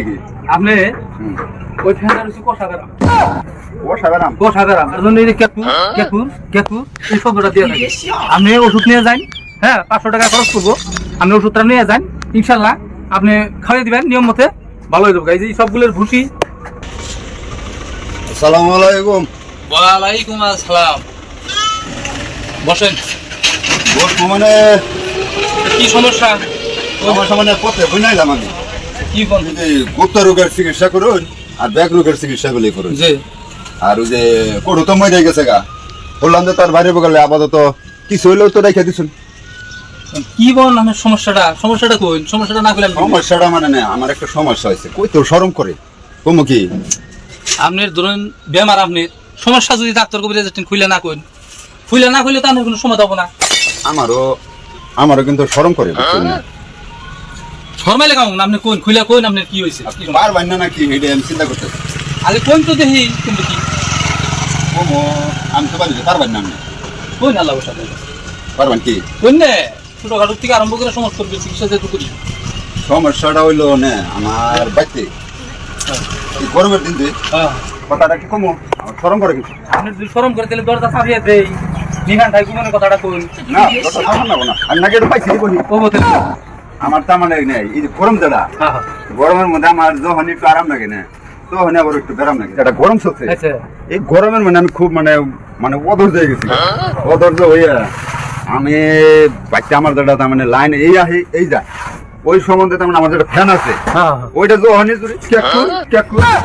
নাকি আপনি ওই এর জন্য এই এই শব্দটা দিয়ে থাকে। ওষুধ নিয়ে যান হ্যাঁ পাঁচশো টাকা খরচ করব। আপনি ওষুধটা নিয়ে যান ইনশাল্লাহ আপনি খাইয়ে দিবেন নিয়ম মতে ভালো হয়ে যাবে। এই সবগুলোর ভুসি। আসসালামু আলাইকুম। ওয়ালাইকুম আসসালাম। বসেন। বস মানে কি সমস্যা? আমার সামনে পথে বুঝাইলাম আমি। কি কোন গুপ্ত রোগের চিকিৎসা করুন আর ব্যাক রোগের চিকিৎসা গুলি করুন। যে আর ওই যে কড়ু তো মরে গেছে গা। বললাম যে তার বাইরে বগলে আপাতত কিছু হইলেও তো রেখে দিছুন। কি বল আমার সমস্যাটা? সমস্যাটা কই? সমস্যাটা না করলাম সমস্যাটা মানে না আমার একটা সমস্যা হয়েছে। কই তো সরম করে। কমু কি? আপনার ধরুন বেমার আপনি। সমস্যা যদি ডাক্তার কবিরাজ খুলে না কইন। খুলে না খুলে তো আপনার কোনো সময় দেবো না। আমারও আমারও কিন্তু সরম করে। না? শর্মাইলে কেমন আপনি কোন খুলে কোন আপনার কি হয়েছে আপনি পারবেন না কি এটা আমি চিন্তা করতে আগে কোন তো দেখি কিন্তু কি? কমু আমি তো পারি পারবেন না আপনি? কোন আল্লাহ সাথে পারবেন কি? কোন নে? ছোটখাটো থেকে আরম্ভ করে সমস্ত চিকিৎসা যেহেতু করি। সমস্যাটা হইল না আমার বাড়িতে। এই গরমের দিন দিয়ে হ্যাঁ। কথাটা কি কমু? আমার সরম করে কিছু? আপনি যদি সরম করে তাহলে দরজা চাপিয়ে দেই। নিহান কুমানের কথাটা কোন না না না আমি নাকি একটু পাইছি বলি ও আমার তো মানে নেই। এই গরম যেটা হ্যাঁ হ্যাঁ। গরমের মধ্যে আমার যখন একটু আরাম লাগে না তখন আবার একটু বেরাম লাগে। এটা গরম চলছে আচ্ছা। এই গরমের মানে আমি খুব মানে মানে অধৈর্য হয়ে গেছি। অধৈর্য হইয়া আমি বাচ্চা আমার যেটা তার মানে লাইন এই আহে এই যা। ওই সম্বন্ধে তার মানে আমার যেটা ফ্যান আছে। হ্যাঁ ওইটা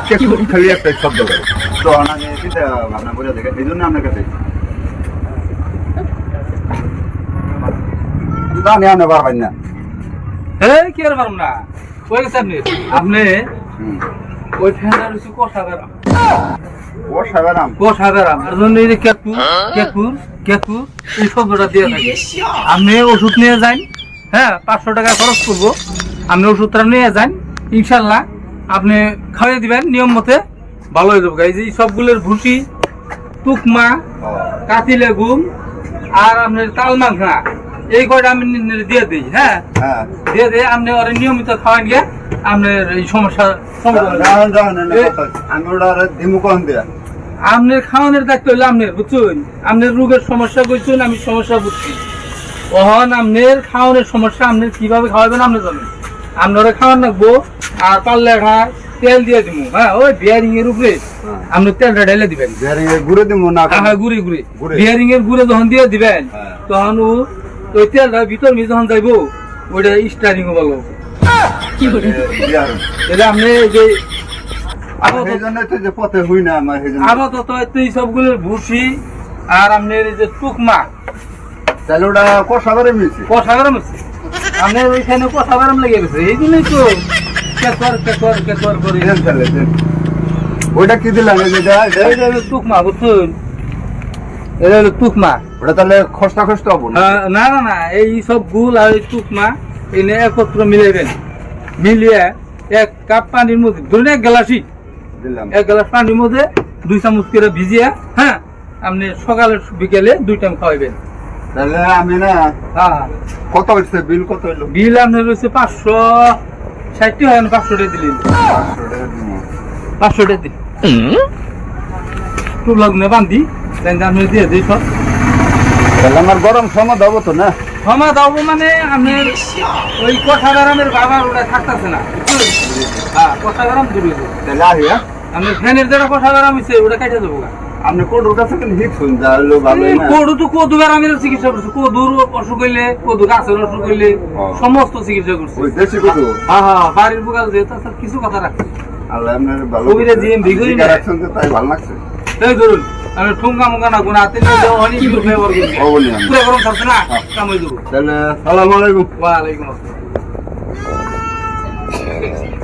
ক্যাকুর খালি একটা শব্দ করে। তখন আমি চিন্তা ভাবনা করে দেখে এই জন্য আপনার কাছে। জানি পারবেন না। এই কি আর পারুম না কই গেছে আপনি? আপনি ওই ফ্যানটা রয়েছে কষা গ্রাম ও সাগারাম এর জন্য এই যে কেকুর কেকুর কেকুর এই শব্দটা দিয়ে থাকে। আপনি ওষুধ নিয়ে যান হ্যাঁ পাঁচশো টাকা খরচ করব। আপনি ওষুধটা নিয়ে যান ইনশাল্লাহ আপনি খাইয়ে দিবেন নিয়ম মতে ভালো হয়ে যাবে। এই যে এই সবগুলোর ভুসি টুকমা কাতি লেগুম আর আপনার তাল মাংসা। এই কয়টা আমি দিয়ে দিই হ্যাঁ? হ্যাঁ। দিয়ে দিয়ে আপনি ওরা নিয়মিত খাওয়ান গিয়ে আপনার এই সমস্যা। আমি ওটা আর দিমু কখন দিয়া? আপনার খাওয়ানোর দায়িত্ব হইল আপনার বুঝছেন? আপনার রোগের সমস্যা বুঝছেন আমি সমস্যা বুঝছি। ওহন আপনার খাওয়ানোর সমস্যা আপনি কীভাবে খাওয়াবেন আপনি জানেন? আপনারা খাওয়ান রাখব আর পারলে একটা তেল দিয়ে দিব হ্যাঁ? ওই বিয়ারিং এর উপরে হ্যাঁ। আপনি তেলটা ঢেলে দিবেন। বিহারি ঘুরে দিমু না হ্যাঁ হ্যাঁ গুড়ি গুড়ি। গুড়ি। বিয়ারিং এর গুড়ে যখন দিয়ে দিবেন হ্যাঁ। তখন ও ওই তেলটা ভিতর যখন যাইবো। ওইটা স্টারিং ভালো। বিহার তাহলে আপনি এই যে আপাতত তো তো এই সবগুলোর ভুসি আর আপনার যে টুকমা। তাহলে ওটা মিলছে? আপনার ওইখানে লেগে গেছে। এই জন্যই তো করে। দেন তাহলে দেন। ওইটা কি দিলাম? টুকমা বুঝছেন? এটা হলো টুকমা। ওটা তাহলে খসটা খসটা হব না না না না এই সব গুল আর এই টুকমা এনে একত্র মিলাইবেন। মিলিয়ে এক কাপ পানির মধ্যে ধরুন এক গ্লাসই। দিলাম। এক গ্লাস পানির মধ্যে দুই চামচ করে ভিজিয়ে হ্যাঁ আপনি সকালে বিকেলে দুই টাইম খাওয়াবেন তাহলে আমি না হ্যাঁ। কত হচ্ছে বিল কত হইল? বিল আপনার রয়েছে পাঁচশো ষাটটি হয় না পাঁচশো টাকা দিলেন। পাঁচশো টাকা দিন লগ্নে বান্ধি তাই আপনি দিয়ে দিই সব। তাহলে আমার গরম সময় দেবো তো না। ক্ষমা দাও মানে আপনার ওই কোঠাগারামের বাবার ওটা থাকতেছে না? হ্যাঁ কোঠাগারাম দূরে তাহলে আহি হ্যাঁ? আপনি ফ্যানের যেটা কোঠাগারাম হয়েছে ওটা কেটে দেবো। আপনি কোন কাছে কিন্তু হিট শুন তাহলে ভালোই না। কদু তো কদু গ্রামের চিকিৎসা করছে। কদুর অসুখ হইলে কদু গাছের অসুখ হইলে সমস্ত চিকিৎসা করছে। ওই দেশি কত হ্যাঁ হ্যাঁ বাড়ির বুকাল দিয়ে তাছাড়া কিছু কথা রাখছে। আল্লাহ আপনার ভালো কবিরা জিএম ভিগরি জিজ্ঞাসা রাখছেন তাই ভালো লাগছে। এই ধরুন আমি ঠুঙ্গা মুঙ্গা না গুণা হাতে নিয়ে যাও অনেক কিছু ফ্লেভার করব ও বলি আমি। পুরো গরম থাকছে না? কামাই দেবো। তাহলে সালাম আলাইকুম। ওয়ালাইকুম আসসালাম।